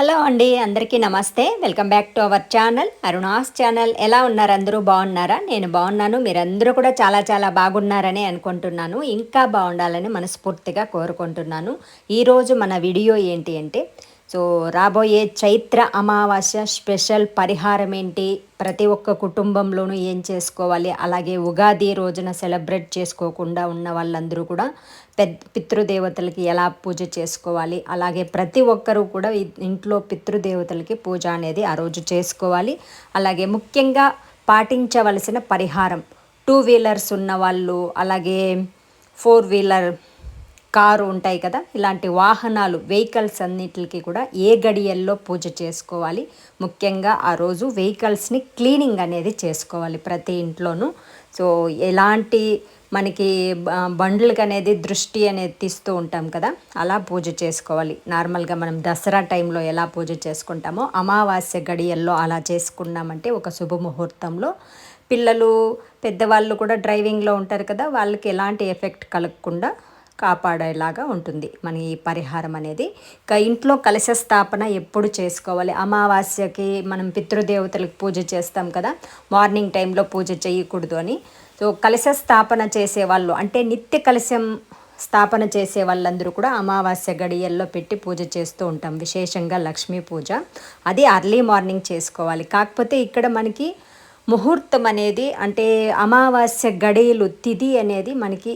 Hello అండి అందరికీ నమస్తే. Welcome back to our channel Aruna's channel. ఎలా ఉన్నారు? అందరూ బాగున్నారా? నేను బాగున్నాను. మీరందరూ కూడా చాలా చాలా బాగున్నారని అనుకుంటున్నాను. ఇంకా బాగుండాలని మనస్ఫూర్తిగా కోరుకుంటున్నాను. ఈరోజు మన వీడియో ఏంటి అంటే సో రాబోయే చైత్ర అమావాస్య స్పెషల్ పరిహారం ఏంటి? ప్రతి ఒక్క కుటుంబంలోనూ ఏం చేసుకోవాలి? అలాగే ఉగాది రోజున సెలబ్రేట్ చేసుకోకుండా ఉన్న వాళ్ళందరూ కూడా పెద్ద పితృదేవతలకి ఎలా పూజ చేసుకోవాలి? అలాగే ప్రతి ఒక్కరూ కూడా ఇంట్లో పితృదేవతలకి పూజ అనేది ఆ రోజు చేసుకోవాలి. అలాగే ముఖ్యంగా పాటించవలసిన పరిహారం టూ వీలర్స్ ఉన్న వాళ్ళు అలాగే ఫోర్ వీలర్ కారు ఉంటాయి కదా ఇలాంటి వాహనాలు వెహికల్స్ అన్నిటికి కూడా ఏ గడియల్లో పూజ చేసుకోవాలి? ముఖ్యంగా ఆ రోజు వెహికల్స్ని క్లీనింగ్ అనేది చేసుకోవాలి ప్రతి ఇంట్లోనూ. సో ఎలాంటి మనకి బండ్లకు అనేది దృష్టి అనేది తీస్తూ ఉంటాం కదా అలా పూజ చేసుకోవాలి. నార్మల్గా మనం దసరా టైంలో ఎలా పూజ చేసుకుంటామో అమావాస్య గడియల్లో అలా చేసుకున్నామంటే ఒక శుభముహూర్తంలో పిల్లలు పెద్దవాళ్ళు కూడా డ్రైవింగ్లో ఉంటారు కదా వాళ్ళకి ఎలాంటి ఎఫెక్ట్ కలగకుండా కాపాడేలాగా ఉంటుంది. మన ఈ పరిహారం అనేది. ఇంకా ఇంట్లో కలశ స్థాపన ఎప్పుడు చేసుకోవాలి? అమావాస్యకి మనం పితృదేవతలకు పూజ చేస్తాం కదా? మార్నింగ్ టైంలో పూజ చేయకూడదు అని. సో కలశ స్థాపన చేసేవాళ్ళు అంటే నిత్య కలశం స్థాపన చేసే వాళ్ళందరూ కూడా అమావాస్య గడియల్లో పెట్టి పూజ చేస్తూ ఉంటాం. విశేషంగా లక్ష్మీ పూజ. అది అర్లీ మార్నింగ్ చేసుకోవాలి. కాకపోతే ఇక్కడ మనకి ముహూర్తం అనేది అంటే అమావాస్య గడియలు తిథి అనేది మనకి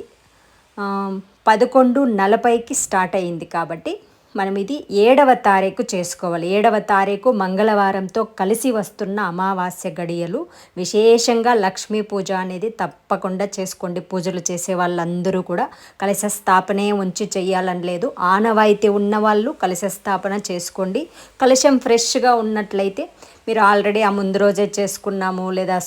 పదకొండు నలభైకి స్టార్ట్ అయింది కాబట్టి మనం ఇది ఏడవ తారీఖు చేసుకోవాలి. ఏడవ తారీఖు మంగళవారంతో కలిసి వస్తున్న అమావాస్య గడియలు విశేషంగా లక్ష్మీ పూజ అనేది తప్పకుండా చేసుకోండి. పూజలు చేసే వాళ్ళందరూ కూడా కలశ స్థాపనే ఉంచి చేయాలని లేదు. ఆనవాయితీ ఉన్న వాళ్ళు కలశ స్థాపన చేసుకోండి. కలశం ఫ్రెష్గా ఉన్నట్లయితే మీరు ఆల్రెడీ ఆ ముందు రోజే చేసుకున్నాము లేదా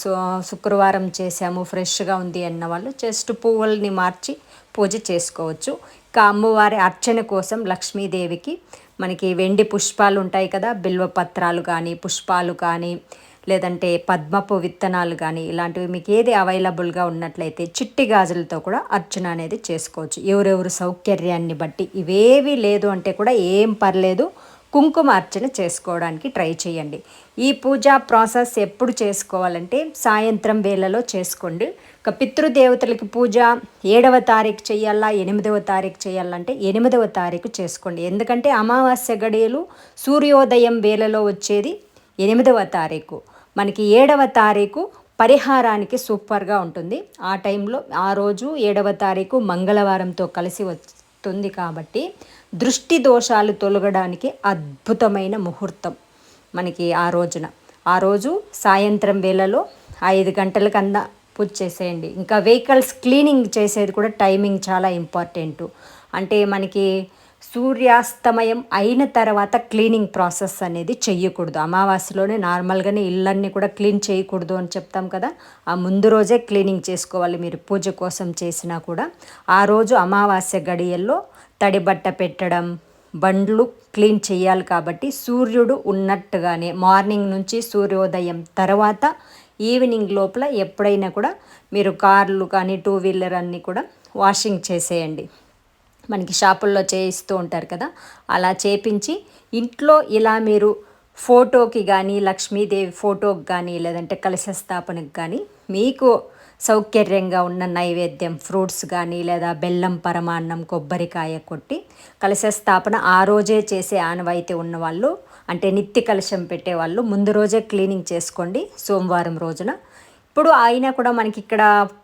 శుక్రవారం చేసాము ఫ్రెష్గా ఉంది అన్న వాళ్ళు జస్ట్ పువ్వుల్ని మార్చి పూజ చేసుకోవచ్చు. ఇంకా అమ్మవారి అర్చన కోసం లక్ష్మీదేవికి మనకి వెండి పుష్పాలు ఉంటాయి కదా బిల్వపత్రాలు కానీ పుష్పాలు కానీ లేదంటే పద్మపు విత్తనాలు కానీ ఇలాంటివి మీకు ఏది అవైలబుల్గా ఉన్నట్లయితే చిట్టి గాజులతో కూడా అర్చన అనేది చేసుకోవచ్చు. ఎవరెవరు సౌకర్యాన్ని బట్టి ఇవేవి లేదు అంటే కూడా ఏం పర్లేదు కుంకుమ అర్చన చేసుకోవడానికి ట్రై చేయండి. ఈ పూజా ప్రాసెస్ ఎప్పుడు చేసుకోవాలంటే సాయంత్రం వేళలో చేసుకోండి. ఇక పితృదేవతలకి పూజ ఏడవ తారీఖు చేయాలా ఎనిమిదవ తారీఖు చేయాలంటే ఎనిమిదవ తారీఖు చేసుకోండి. ఎందుకంటే అమావాస్య గడియలు సూర్యోదయం వేళలో వచ్చేది ఎనిమిదవ తారీఖు. మనకి ఏడవ తారీఖు పరిహారానికి సూపర్గా ఉంటుంది. ఆ టైంలో ఆ రోజు ఏడవ తారీఖు మంగళవారంతో కలిసి వస్తుంది కాబట్టి దృష్టి దోషాలు తొలగడానికి అద్భుతమైన ముహూర్తం మనకి ఆ రోజున. ఆ రోజు సాయంత్రం వేళలో ఐదు గంటలకు కన్నా పూజ చేసేయండి. ఇంకా వెహికల్స్ క్లీనింగ్ చేసేది కూడా టైమింగ్ చాలా ఇంపార్టెంట్. అంటే మనకి సూర్యాస్తమయం అయిన తర్వాత క్లీనింగ్ ప్రాసెస్ అనేది చేయకూడదు అమావాస్యలోనే నార్మల్గానే ఇళ్ళన్నీ కూడా క్లీన్ చేయకూడదు అని చెప్తాం కదా. ఆ ముందు రోజే క్లీనింగ్ చేసుకోవాలి మీరు పూజ కోసం చేసినా కూడా. ఆ రోజు అమావాస్య గడియల్లో తడి బట్ట పెట్టడం బండ్లు క్లీన్ చేయాలి కాబట్టి సూర్యుడు ఉన్నట్టుగానే మార్నింగ్ నుంచి సూర్యోదయం తర్వాత ఈవినింగ్ లోపల ఎప్పుడైనా కూడా మీరు కార్లు కానీ టూ వీలర్ అన్నీ కూడా వాషింగ్ చేసేయండి. మనకి షాపుల్లో చేయిస్తూ ఉంటారు కదా అలా చేపించి ఇంట్లో ఇలా మీరు ఫోటోకి కానీ లక్ష్మీదేవి ఫోటోకి కానీ లేదంటే కలశ స్థాపనకి కానీ మీకు సౌకర్యంగా ఉన్న నైవేద్యం ఫ్రూట్స్ కానీ లేదా బెల్లం పరమాన్నం కొబ్బరికాయ కొట్టి కలశ స్థాపన ఆ రోజే చేసే ఆనవాయితీ ఉన్నవాళ్ళు అంటే నిత్య కలశం పెట్టేవాళ్ళు. ముందు రోజే క్లీనింగ్ చేసుకోండి సోమవారం రోజున. ఇప్పుడు అయినా కూడా మనకి ఇక్కడ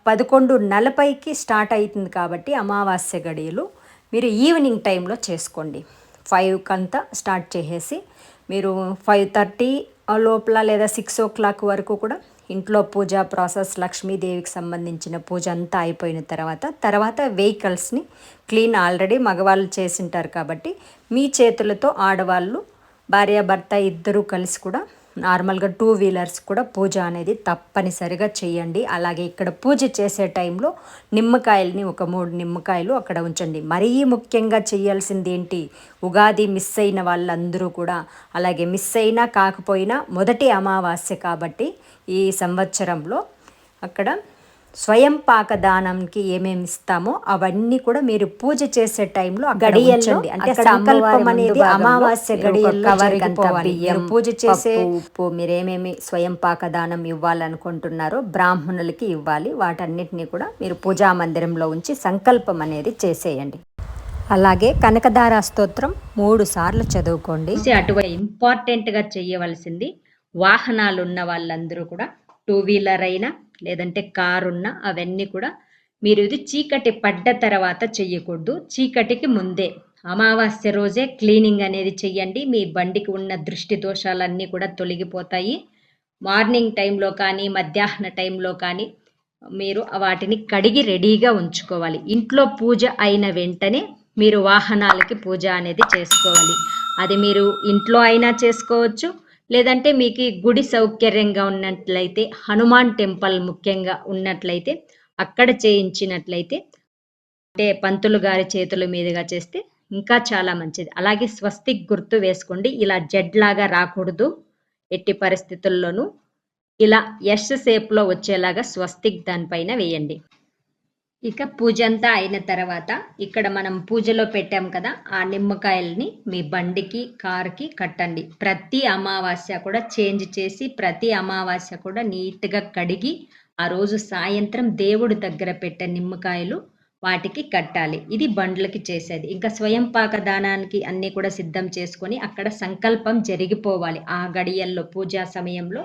పదకొండు నలభైకి స్టార్ట్ అవుతుంది కాబట్టి అమావాస్య గడియలు మీరు ఈవినింగ్ టైంలో చేసుకోండి. ఫైవ్ కంతా స్టార్ట్ చేసేసి మీరు ఫైవ్ థర్టీ లోపల లేదా సిక్స్ ఓ క్లాక్ వరకు కూడా ఇంట్లో పూజ ప్రాసెస్ లక్ష్మీదేవికి సంబంధించిన పూజ అంతా అయిపోయిన తర్వాత తర్వాత వెహికల్స్ని క్లీన్ ఆల్రెడీ మగవాళ్ళు చేసింటారు కాబట్టి మీ చేతులతో ఆడవాళ్ళు భార్యాభర్త ఇద్దరూ కలిసి కూడా నార్మల్గా టూ వీలర్స్ కూడా పూజ అనేది తప్పనిసరిగా చేయండి. అలాగే ఇక్కడ పూజ చేసే టైంలో నిమ్మకాయలని ఒక మూడు నిమ్మకాయలు అక్కడ ఉంచండి. మరీ ముఖ్యంగా చేయాల్సింది ఏంటి? ఉగాది మిస్ అయిన వాళ్ళందరూ కూడా అలాగే మిస్ అయినా కాకపోయినా మొదటి అమావాస్య కాబట్టి ఈ సంవత్సరంలో అక్కడ స్వయం పాక దానంకి ఏమేమి ఇస్తామో అవన్నీ కూడా మీరు పూజ చేసే టైంలో గడియల్లో అంటే సంకల్పం అనేది అమావాస్య గడియల్లో పూజ చేసే ఉప్పు మీరు ఏమేమి స్వయం పాక దానం ఇవ్వాలనుకుంటున్నారో బ్రాహ్మణులకి ఇవ్వాలి. వాటన్నిటిని కూడా మీరు పూజా మందిరంలో ఉంచి సంకల్పం అనేది చేసేయండి. అలాగే కనకదార స్తోత్రం మూడు సార్లు చదువుకోండి. అటువంటి ఇంపార్టెంట్గా చేయవలసింది వాహనాలు ఉన్న వాళ్ళందరూ కూడా టూ వీలర్ అయినా లేదంటే కారు ఉన్నా అవన్నీ కూడా మీరు ఇది చీకటి పడ్డ తర్వాత చెయ్యకూడదు. చీకటికి ముందే అమావాస్య రోజే క్లీనింగ్ అనేది చెయ్యండి. మీ బండికి ఉన్న దృష్టి దోషాలన్నీ కూడా తొలగిపోతాయి. మార్నింగ్ టైంలో కానీ మధ్యాహ్న టైంలో కానీ మీరు వాటిని కడిగి రెడీగా ఉంచుకోవాలి. ఇంట్లో పూజ అయిన వెంటనే మీరు వాహనాలకి పూజ అనేది చేసుకోవాలి. అది మీరు ఇంట్లో అయినా చేసుకోవచ్చు లేదంటే మీకు గుడి సౌకర్యంగా ఉన్నట్లయితే హనుమాన్ టెంపుల్ ముఖ్యంగా ఉన్నట్లయితే అక్కడ చేయించినట్లయితే అంటే పంతులు గారి చేతుల మీదుగా చేస్తే ఇంకా చాలా మంచిది. అలాగే స్వస్తిక్ గుర్తు వేసుకోండి. ఇలా జెడ్ లాగా రాకూడదు ఎట్టి పరిస్థితుల్లోనూ. ఇలా ఎస్ షేప్లో వచ్చేలాగా స్వస్తిక్ దానిపైన వేయండి. ఇక పూజ అంతా అయిన తర్వాత ఇక్కడ మనం పూజలో పెట్టాం కదా ఆ నిమ్మకాయల్ని మీ బండికి కారుకి కట్టండి. ప్రతి అమావాస్య కూడా చేంజ్ చేసి ప్రతి అమావాస్య కూడా నీట్గా కడిగి ఆ రోజు సాయంత్రం దేవుడి దగ్గర పెట్టే నిమ్మకాయలు వాటికి కట్టాలి. ఇది బండ్లకి చేసేది. ఇంకా స్వయం పాక దానానికి అన్నీ కూడా సిద్ధం చేసుకొని అక్కడ సంకల్పం జరిగిపోవాలి. ఆ గడియల్లో పూజా సమయంలో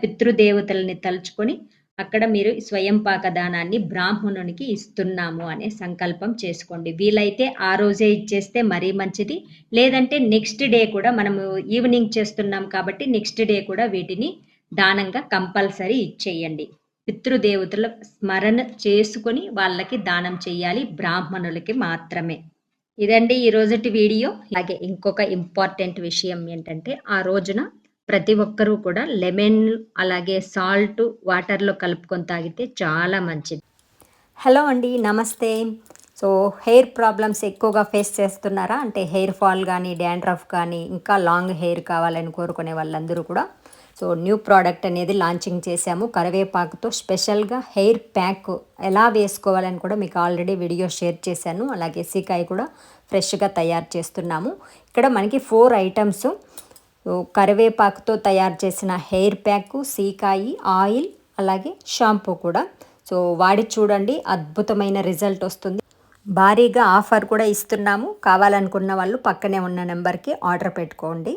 పితృదేవతల్ని తలుచుకొని అక్కడ మీరు స్వయం పాకదానాన్ని బ్రాహ్మణునికి ఇస్తున్నాము అనే సంకల్పం చేసుకోండి. వీలైతే ఆ రోజే ఇచ్చేస్తే మరీ మంచిది. లేదంటే నెక్స్ట్ డే కూడా మనము ఈవినింగ్ చేస్తున్నాం కాబట్టి నెక్స్ట్ డే కూడా వీటిని దానంగా కంపల్సరీ ఇచ్చేయండి. పితృదేవతల స్మరణ చేసుకొని వాళ్ళకి దానం చేయాలి బ్రాహ్మణులకి మాత్రమే. ఇదండి ఈ రోజుటి వీడియో. అలాగే ఇంకొక ఇంపార్టెంట్ విషయం ఏంటంటే ఆ రోజున ప్రతి ఒక్కరూ కూడా లెమన్ అలాగే సాల్ట్ వాటర్లో కలుపుకొని తాగితే చాలా మంచిది. హలో అండి నమస్తే. సో హెయిర్ ప్రాబ్లమ్స్ ఎక్కువగా ఫేస్ చేస్తున్నారా? అంటే హెయిర్ ఫాల్ కానీ డాండ్రఫ్ కానీ ఇంకా లాంగ్ హెయిర్ కావాలని కోరుకునే వాళ్ళందరూ కూడా. సో న్యూ ప్రోడక్ట్ అనేది లాంచింగ్ చేశాము. కరివేపాకుతో స్పెషల్గా హెయిర్ ప్యాక్ ఎలా వేసుకోవాలని కూడా మీకు ఆల్రెడీ వీడియో షేర్ చేశాను. అలాగే సీకాయ కూడా ఫ్రెష్గా తయారు చేస్తున్నాము. ఇక్కడ మనకి ఫోర్ ఐటమ్స్. కరివేపాకుతో తయారు చేసిన హెయిర్ ప్యాక్ సీకాయి ఆయిల్ అలాగే షాంపూ కూడా. సో వాడి చూడండి అద్భుతమైన రిజల్ట్ వస్తుంది. భారీగా ఆఫర్ కూడా ఇస్తున్నాము. కావాలనుకున్న వాళ్ళు పక్కనే ఉన్న నెంబర్కి ఆర్డర్ పెట్టుకోండి.